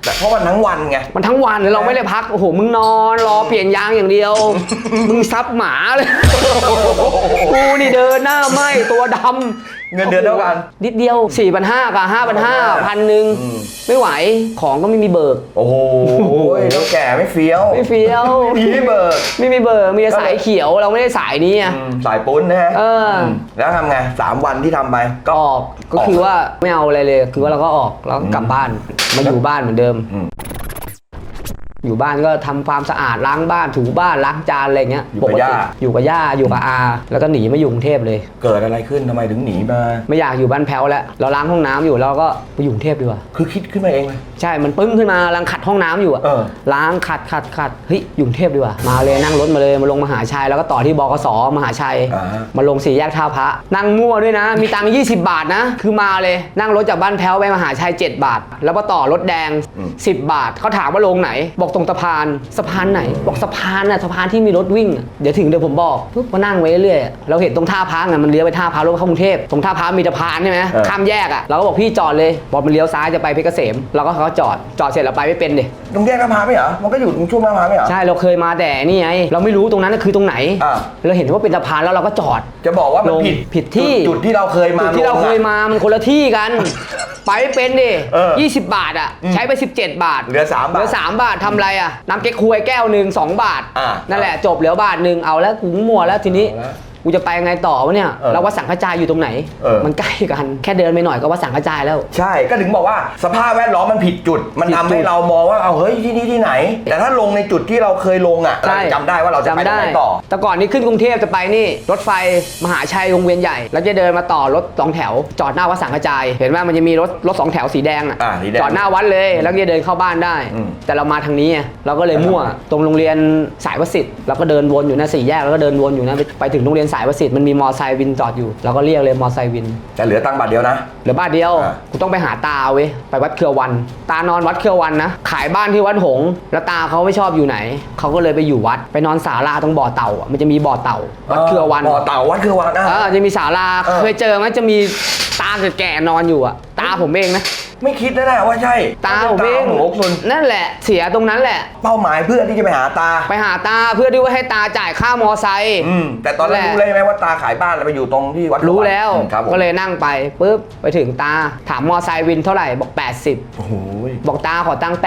แต่เพราะมันทั้งวันไง มันทั้งวันเราไม่ได้พัก โอ้โห มึงนอนรอเปลี่ยนยางอย่างเดียว มึงซับหมาเลยกูนี่เดินหน้าไหมตัวดำเงินเดือนเท่ากันนิดเดียว 4 5 0 0กับ5 5 0 0พันหนึ่งอืม ไม่ไหวของก็ไม่มีเบิก โอ้โหแล้วแก่ไม่เฟี้ยวไม่เฟี้ยว มีไม่เบิกไม่มีเบิกมีแต่สายเขียวเราไม่ได้สายนี้อะ อืมสายปุ้นนะฮะเอออื มแล้วทำไงสามวันที่ทำไปก็ ออกก็คือว่าไม่เอาอะไรเลย คือว่าเราก็ออกแล้วก็กลับบ้านมาอยู่บ้านเหมือนเดิมอืม อยู่บ้านก็ทำความสะอาดล้างบ้านถูบ้านล้างจานอะไรเงี้ยอยู่กับปติย่าอยู่กับย่าอยู่กับอาแล้วก็หนีมาอยู่กรุงเทพเลย เกิดอะไรขึ้นทำไมถึงหนีมา ไม่อยากอยู่บ้านแพ้วแล้วเราล้างห้องน้ำอยู่แล้วก็ไปอยู่กรุงเทพดีกว่าคือคิดขึ้นมาเองเลยใช่มันปึ้งขึ้นมากำลังขัดห้องน้ำอยู่อะเออล้างขัดขัดขัดเฮ้ยอยู่กรุงเทพดีกว่ามาเลยนั่งรถมาเลยมาลงมหาชัยแล้วก็ต่อที่บกสมหาชัยอ่าฮะมาลงสี่แยกท่าพระนั่งมั่วด้วยนะ มีตังค์20 บาทนะ คือมาเลยนั่งรถจากบ้านแพ้วไปมหาชัย 7 บาท แล้วก็ต่อรถแดง 10 บาทเขาถามว่าลงไหนบอกตรงสะพานสะพานไหน บอกสะพานน่ะสะพานที่มีรถวิ่งอะเดี๋ยวถึงเดี๋ยวผมบอกปุ๊บก็นั่งไว้เรื่อยๆเราเห็นตรงท่าพระไงมันเลี้ยวไปท่าพระรถเข้ากรุงเทพตรงท่าพระมีสะพานใช่ไหมเออ ข้ามแยกอะเราก็บอกพี่จอดเลยบอกมันเลี้ยวซ้ายจะไปเพชรเกษมเราก็เขาก็จอดจอดเสร็จเราไปไม่เป็นดิ ตรงแยกน้ำพาไม่เหรอ มันก็อยู่ตรงช่วงน้ำพาไม่เหรอ ใช่เราเคยมาแต่นี่ไงเราไม่รู้ตรงนั้นน่ะคือตรงไหน อ่า เราเห็นว่าเป็นสะพานแล้วเราก็จอด จะบอกว่ามันลงผิดผิดที่ จุจุดที่เราเคยมาจุดที่เราเคยลงอะมามันคนละที่กัน ไปไม่เป็นดิเออยี่สิบบาทอะอืมใช้ไป 17 บาทเหลือสามเหบาลืทอสามบาททำอะไรอะน้ำเก๊กฮวยแก้วหนึ่งสองบาท อ่านั่นแหละจบเหลือบาทหนึ่งเอาแล้วกูมั่วแล้วทีนี้ เอาละ กูจะไปไงต่อวะเนี่ยเออแล้ววัดสังฆจายอยู่ตรงไหน เออ มันใกล้กันแค่เดินไปหน่อยก็วัดสังฆจายแล้ว ใช่ ก็ถึงบอกว่าสภาพแวดล้อมมันผิดจุด มันผิดทำจุให้ดเรามองว่า เอาเฮ้ยที่นี่ที่ไหน แต่ถ้าลงในจุดที่เราเคยลงอะเราจะจำได้ว่าเราจะไปจำตรงไหนต่อ แต่ก่อนนี้ขึ้นกรุงเทพจะไปนี่ รถไฟมหาชัยวงเวียนใหญ่ แล้วจะเดินมาต่อรถสองแถว จอดหน้าวัดสังฆจาย เห็นว่ามันจะมีรถรถสองแถวสีแดงอะอ่าสีแดงจอดหน้าวัดเลย แล้วจะเดินเข้าบ้านได้ อืม แต่เรามาทางนี้ไงเราก็เลยมั่ว ตรงโรงเรียนสายวสิทธิ์เราก็เดินวนอยู่หน้าสี่แยกแล้วก็เดินวนอยู่นะไปไปถึงโรงเรียนสายวสิทธิ์มันมีมอไซค์วินจอดอยู่เราก็เรียกเลยมอไซค์วิน แต่เหลือตังค์บาทเดียวนะ เหลือบ้านเดียวอ่ากูต้องไปหาตาเว้ยไปวัดเครือวัน ตานอนวัดเครือวันนะ ขายบ้านที่วัดหงส์แล้วตาเขาไม่ชอบอยู่ไหนเขาก็เลยไปอยู่วัดไปนอนศาลาตรงบ่อเต่าอะมันจะมีบ่อเต่า วัดเครือวันบ่อเต่าวัดเครือวันอะเออจะมีศาลาเออ เคยเจอไหมจะมีตาแก่ๆนอนอยู่อะ ตาผมเองนะ ไม่คิดนะนะว่าใช่ตาผมเองตาของโอ๊คซุนนั่นแหละ เสียตรงนั้นแหละ เป้าหมายเพื่อที่จะไปหาตา ไปหาตาเพื่อที่ว่าให้ตาจ่ายค่ามอไซค์อืมแต่ตอนนั้นแหละรู้เลยไหมว่าตาขายบ้านแล้วไปอยู่ตรงที่วัดเคอรู้นแล้วอืมครับผมก็เลยนั่งไปปุ๊บไปถึงตา ถามมอไซค์วินเท่าไหร่บอก 80โอ้โหบอกตาขอตั้งค์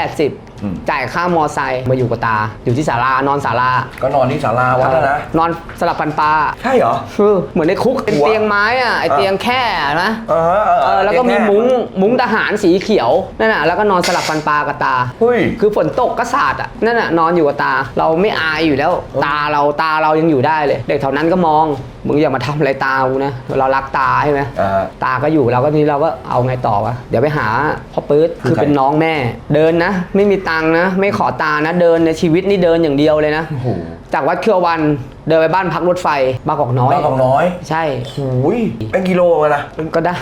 อืม80จ่ายค่ามอไซค์มาอยู่กับตา อยู่ที่ศาลานอนศาลาก็นอนที่ศาลาวัดแล้วนะนอนสลับฟันปลาใช่เหรอคือเหมือนในคุกเป็นหัว เตียงไม้อะไอเออเตียงแค่นะ เออเออเออแล้วก็มีมุ้งมุ้งทหารสีเขียวนั่นน่ะแล้วก็นอนสลับฟันปลากับตา เฮ้ย คือฝนตกก็สาดอะนั่นน่ะนอนอยู่กับตา เราไม่อายอยู่แล้ว ตาเราตาเรายังอยู่ได้เลย เด็กแถวนั้นก็มอง มึงอย่ามาทำอะไรตากูนะเรารักตาใช่ไหมอ่า ตาก็อยู่เราก็ทีนี้เราก็เอาไงต่อวะเดี๋ยวไปหาพ่อปื๊ดคือคือใคร เป็นน้องแม่ เดินนะ ไม่มีตังค์นะ ไม่ขอตานะ เดินในชีวิตนี่เดินอย่างเดียวเลยนะ โอ้โหจากวัดเครือวันเดินไปบ้านพักรถไฟบางกอกน้อยบ้านของน้อยใช่โอ้ยเป็นกิโลกันนะ ก็ได้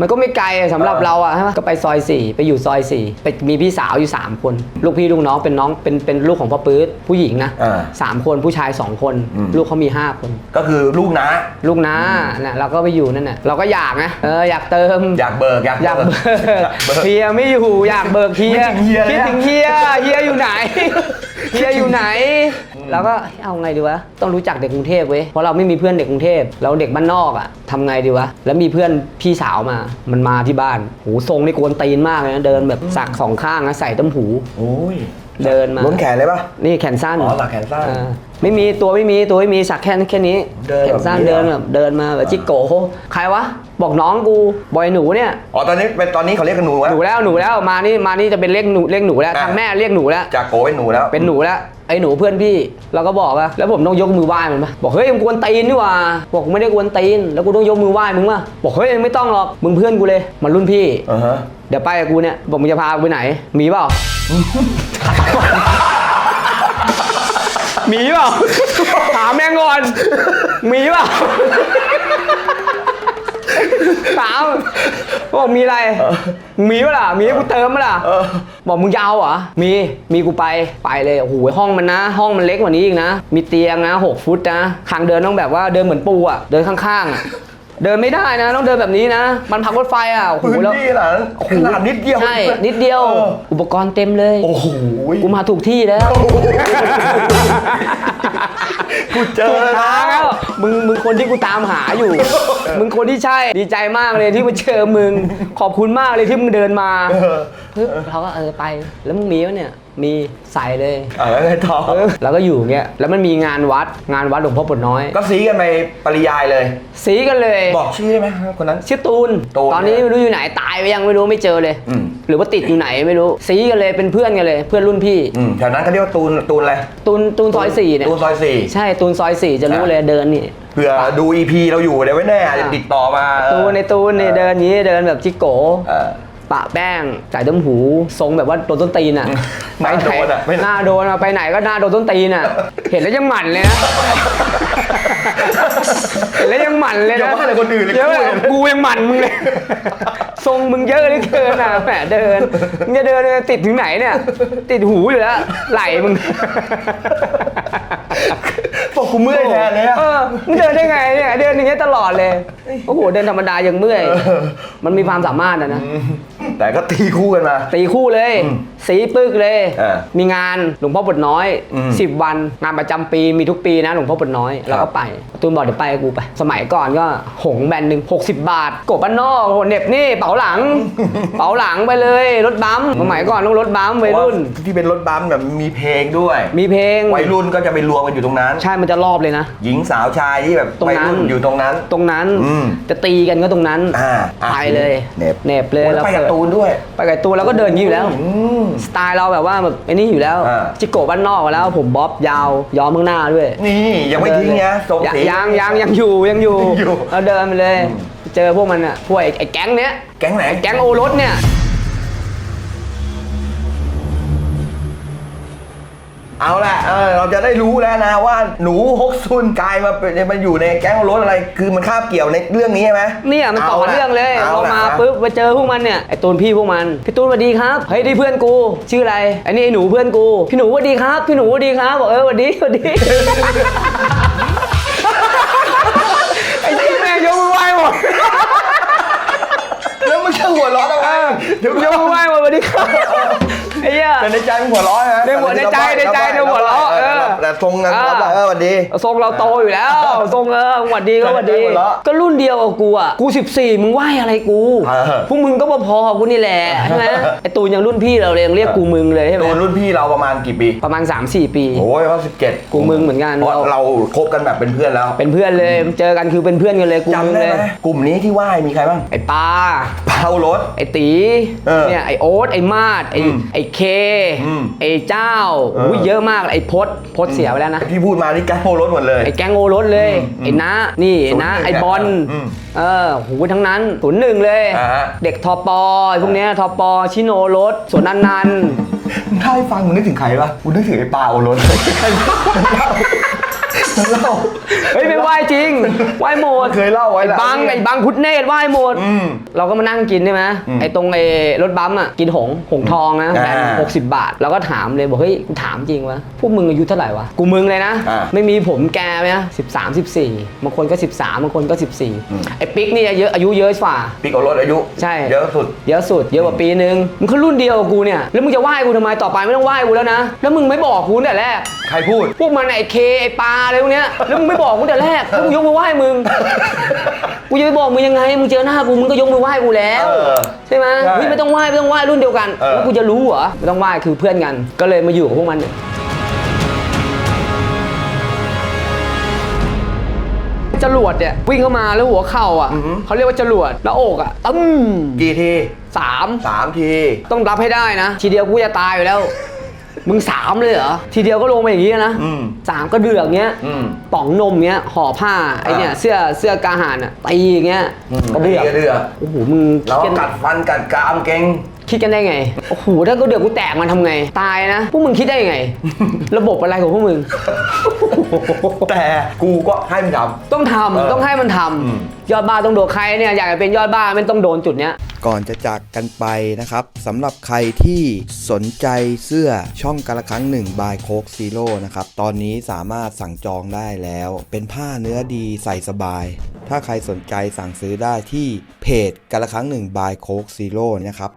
มันก็ไม่ไกลสำหรับเออเราอะใช่ไหมก็ไปซอย4ไปอยู่ซอย4ไปมีพี่สาวอยู่ 3 คน ลูกพี่ลูกน้องเป็นน้องเป็นเป็นลูกของพ่อปื๊ดผู้หญิงนะอ่าสามคนผู้ชาย 2 คน อืม ลูกเขามี 5 คน ก็คือลูกนะลูกน้าน่ะเราก็ไปอยู่นั่นน่ะเราก็อยากนะเอออยากเติม อยากเบิก อยากอยากเบิกอยากเบิก เฮียไม่อยู่อยากเบิกเฮียไม่ถึงเฮียเลยคิดอะ ถึงเฮียเฮียอยู่ไหนเฮียอยู่ไหน แล้วก็เอาไงดีวะต้องรู้จักเด็กกรุงเทพเว้ยเพราะเราไม่มีเพื่อนเด็กกรุงเทพเราเด็กบ้านนอกอะทำไงดีวะแล้วมีเพื่อนพี่สาวมา มันมาที่บ้านโหทรงนี่กวนตีนมากเลยนะเดินแบบสักสองข้างนะใส่ต้มหู โอ้ยเดินมาล้นแขนเลยปะนี่แขนสั้นอ๋อสักแขนสั้นเออ ไม่มีตัวไม่มีตัวไม่มีสักแค่แค่นี้เดินแขนสั้นแบบนี้เดินเหรอ แบบเดินมาแบบจิกโกใครวะ บอกน้องกูบอยหนูเนี่ย อ๋อตอนนี้เป็นตอนนี้เขาเรียกกันหนูแล้วหนูแล้วหนูแล้วมานี่มานี่จะเป็นเรียกหนูเรียกหนูแล้วอะ ทางแม่เรียกหนูแล้ว จากโกเป็นหนูแล้วเป็นหนูแล้วไอ้หนูเพื่อนพี่เราก็บอกว่าแล้วผมต้องยกมือไหว้มันปะบอกเฮ้ยมึงกวนตีนนี่หว่าบอกกูไม่ได้กวนตีนแล้วกูต้องยกมือไหว้มึงปะบอกเฮ้ยไม่ต้องหรอกมึงเพื่อนกูเลยมันรุ่นพี่ อ่าฮะ เดี๋ยวไปกับกูเนี่ยบอกมึงจะพากูไปไหน มีเปล่า มีเปล่าถามแม่งก่อนมีเปล่าถามบอกมีอะไร มีปะล่ะมีให้กูเติมปะล่ะเออบอกมึงจะเอาเหรอ มี มีกูไป ไปเลยโอ้โหห้องมันนะ ห้องมันเล็กกว่านี้อีกนะ มีเตียงนะหกฟุตนะ ทางเดินต้องแบบว่าเดินเหมือนปูอะ เดินข้างๆอะ เดินไม่ได้นะ ต้องเดินแบบนี้นะ มันพักรถไฟอะโอ้โหพื้นแล้ว ที่หลังขนาดนิดเดียวใช่ นิดเดียว อออุปกรณ์เต็มเลย โอ้โหกูมาถูกที่แล้ว กูเจอถูกทางแล้แล้ววมึงมึงคนที่กูตามหาอยู่ มึงคนที่ใช่ ดีใจมากเลยที่มาเจอมึง ขอบคุณมากเลยที่มึงเดินมาปึ๊บเขาก็เออไป แล้วมึงมีวะเนี่ย มีใส่เลยเออไงต่อเออแล้วก็อยู่เงี้ยแล้วมันมีงานวัดงานวัดหลวงพ่อปวดน้อย ก็ซีกันไปปริยายเลย สีกันเลย บอกชื่อได้ไหมคนนั้น ชื่อตูน ตูนตอนนี้ไม่รู้อยู่ไหนตายไปยังไม่รู้ไม่เจอเลย อืม หรือว่าติดอยู่ไหนไม่รู้สีกันเลยเป็นเพื่อนกันเลย เพื่อนรุ่นพี่ อืมแถวนั้นเขาเรียกว่าตูนตูนอะไรตูนตูนซอยสี่เนี่ยตูนซอยสี่ ใช่ตูนซอยสี่จะรู้เลยเดินนี่ เผื่อดูอีพีเราอยู่เดี๋ยวไว้แน่อาจจะติดต่อมาตูนในตูนนี่เดินอย่างนี้เดินแบบจิโกเออ ปะแป้งใส่ต้มหู ทรงแบบว่าโดนต้นตีนอะหน้าโดนอะไม่หน้าโดนอะไปไหนก็หน้าโดนต้นตีนอะ เห็นแล้วยังหมั่นเลยนะเห็นแล้วยังหมั่นเลยอย่านะว่าแต่คนอื่นเลยเยอะกูเลยกูยังหมั่นมึงเลยทรงมึงเยอะเหลือเกินอะแหมเดินมึงจะเดินติดถึงไหนเนี่ย ติดหูอยู่แล้วไหลมึงบอกกูเมื่อยแทนเลยอะเออมึงเดินได้ไงเนี่ยเดินอย่างเงี้ยตลอดเลยโอ้โหเดินธรรมดายังเมื่อย มันมีความสามารถอะนะ แต่ก็ตีคู่กันมา ตีคู่เลยอืมสีปึกเลยเออมีงานหลวงพ่อปวดน้อย อืม10 วันงานประจำปีมีทุกปีนะหลวงพ่อปวดน้อยเราก็ไปตูนบอกเดี๋ยวไปกับกูไป สมัยก่อนก็หงแบนหนึ่ง60 บาทกบบ้านนอกโหเหน็บนี่เป๋าหลัง เป๋าหลังไปเลยรถบัมป์สมัยก่อนต้องรถบัมป์วัยรุ่น ที่เป็นรถบัมป์แบบมีเพลงด้วยมีเพลงวัยรุ่นก็จะไปรวมกันอยู่ตรงนั้น ใช่มันจะรอบเลยนะ หญิงสาวชายที่แบบตรงวัยนั้น รุ่นอยู่ตรงนั้น ตรงนั้นอืม จะตีกันก็ตรงนั้นอ่าอะไปเลยเหน็บเหน็บเลย โอ้ยไปกับตูนด้วย ไปกับตูนแล้วก็เดินอย่างนี้อยู่แล้ว อืม สไตล์เราแบบว่าแบบไอ้นี่อยู่แล้ว อ่า จิโกะบ้านนอกมาแล้วผมบ๊อบยาวย้อมข้างหน้าด้วยนี่ยังไม่ทิ้งนะทรงยังสี ยังยังยังอยู่ยังอยู่ยังอยู่ เราเดินไปเลย เจอพวกมันอะพวกไอ้ไอ้แก๊งเนี้ย แก๊งไหน แก๊งโอรสเนี่ย เอาแหละเออเราจะได้รู้แล้วนะว่าหนูฮกซุนกลายมาเป็นมาอยู่ในแก๊งรถอะไร คือมันคาบเกี่ยวในเรื่องนี้ใช่ไหมเนี่ยมันต่อละเรื่องเลยอเราละมาปุ๊บไปเจอพวกมันเนี่ยไอ้ตูนพี่พวกมันพี่ตูนสวัสดีครับเฮ้ยนี่เพื่อนกู ชื่ออะไรไอ้นี่ไอ้หนูเพื่อนกู พี่หนูสวัสดีครับ พี่หนูสวัสดีครับบอกเออสวัสดีสวัสดีไอ้ที่แม่งยกมือไหว้หมดแล้วมึงจะหัวเร้อนทำไมเดี๋ยวยกมือไหว้หมดสวัสดีครับไอ้เหี้ยแต่ในใจมึงหัวเร้อนนะในหัวในใจในใจในหัวเราะเออ แต่ทรงนั้นอ่า รับได้เออสวัสดี ทรงเราโตอยู่แล้ว ทรงเออหวัดดีก็หวัดดี หัวเราะก็รุ่นเดียวกับกูอะ กู 14 มึงไหวอะไรกู เออพวกมึงก็พอๆกับกูนี่แหละใช่ไหมไอตูนยังรุ่นพี่เราเลยยังเรียกกูมึงเลยใช่ไหมโดนรุ่นพี่เราประมาณกี่ปีประมาณ 3-4 ปี โอ้ยว่าสิบเจ็ดกูมึงเหมือนกันเพราะเราคบกันแบบเป็นเพื่อนแล้วเป็นเพื่อนเลยเจอกันคือเป็นเพื่อนกันเลยกูมึงจำได้เลย ไหมกลุ่มนี้ที่ไหว้มีใครบ้างไอปาเผารถไอตีเออเนี่ยไอโอ๊ตไอมาดไออืมไอเค อืมไอเจ้าเอออุ้ยเยอะมากไอพศพศเสียไปแล้วนะ ที่พูดมานี่แก๊งโฮรถหมดเลย ไอ้แก๊งโอรสเลยอืมไอ้น้านี่ไอ้น้าศูนย์หนึ่งไอ้บอลอืมเออโหทั้งนั้นศูนย์หนึ่งเลย อ่าฮะ เด็กทอปอไอ้พวกเนี้ยทอปอชิโนรสสวนนันนันถ้าให้ฟังมึงนึกถึงใครปะกูนึกถึงไอ้ปลาโอรสมัน เล่า เฮ้ยไม่ไหวจริงไหวหมดเคยเล่าไว้ไอ้แล้วบังไอ้บังพุทธเนตรไหวหมดอืมเราก็มานั่งกินใช่ไหมอืมไอ้ตรงไอ้รถบัมป์อะกินหงหงทองนะอ่าแบนหกสิบบาทเราก็ถามเลยบอกเฮ้ยกูถามจริงวะพวกมึงอายุเท่าไหร่วะกูมึงเลยนะอ่าไม่มีผมแกไหมสิบสามสิบสี่บางคนก็สิบสามบางคนก็สิบสี่อืมไอ้ปิ๊กนี่เยอะอายุเยอะฝ่าปีกโอรสอายุใช่เยอะสุดเยอะสุดเยอะกว่าปีนึงมึงเขารุ่นเดียวกับกูเนี่ยแล้วมึงจะไหว้กูทำไมต่อไปไม่ต้องไหว้กูแล้วนะ แล้วมึงไม่บอกกูตั้งแต่แรกใครพูดพวกมันไอ้เคไอ้ปลาอะไรพวกเนี้ยแล้วมึงไม่บอกกูตั้งแต่แรกแล้วมึงยกมือไหว้มึงกูจะไปบอกมึงยังไงมึงเจอหน้ากูมึงก็ยกมือไหว้กูแล้วเออใช่ไหมใช่เฮ้ยไม่ต้องไหว้ไม่ต้องไหว้รุ่นเดียวกันเออ แล้วกูจะรู้เหรอไม่ต้องไหว้คือเพื่อนกัน ก็เลยมาอยู่กับพวกมันเนี่ยจรวดเนี่ยวิ่งเข้ามาแล้วหัวเข่าอะเขาเรียกว่าจรวดแล้วอกอะตึ้มกี่ทีสามสามที ต้องรับให้ได้นะ ทีเดียวกูจะตายอยู่แล้ว มึงสามเลยเหรอ ทีเดียวก็ลงมาอย่างนี้นะอืมสามก็เดือกเงี้ยอืมป๋องนมเงี้ยห่อผ้าไอเนี่ยอ่าเสื้อเสื้อกาหานอะตีอย่างเงี้ยก็เดือกกระเดือก โอ้โหมึงแล้วคิก็ดกัดฟันกัดกรามเก่ง คิดกันได้ไง โอ้โห ถ้าก็เดี๋ยวกูแตกมันทำไง ตายนะ พวกมึงคิดได้ยังไง ระบบอะไรของพวกมึง แต่กูก็ให้มันทต้องทำเออต้องให้มันทำอืมยอดบ้าต้องโดนใครเนี่ย อยากจะเป็นยอดบ้าไม่ต้องโดนจุดเนี้ย ก่อนจะจากกันไปนะครับสำหรับใครที่สนใจเสื้อช่องกาละครั้งหนึ่งบายโคกซีโร่นะครับ ตอนนี้สามารถสั่งจองได้แล้ว เป็นผ้าเนื้อดีใส่สบาย ถ้าใครสนใจสั่งซื้อได้ที่เพจกาละครั้งหนึ่งบายโคกซีโร่นะครับ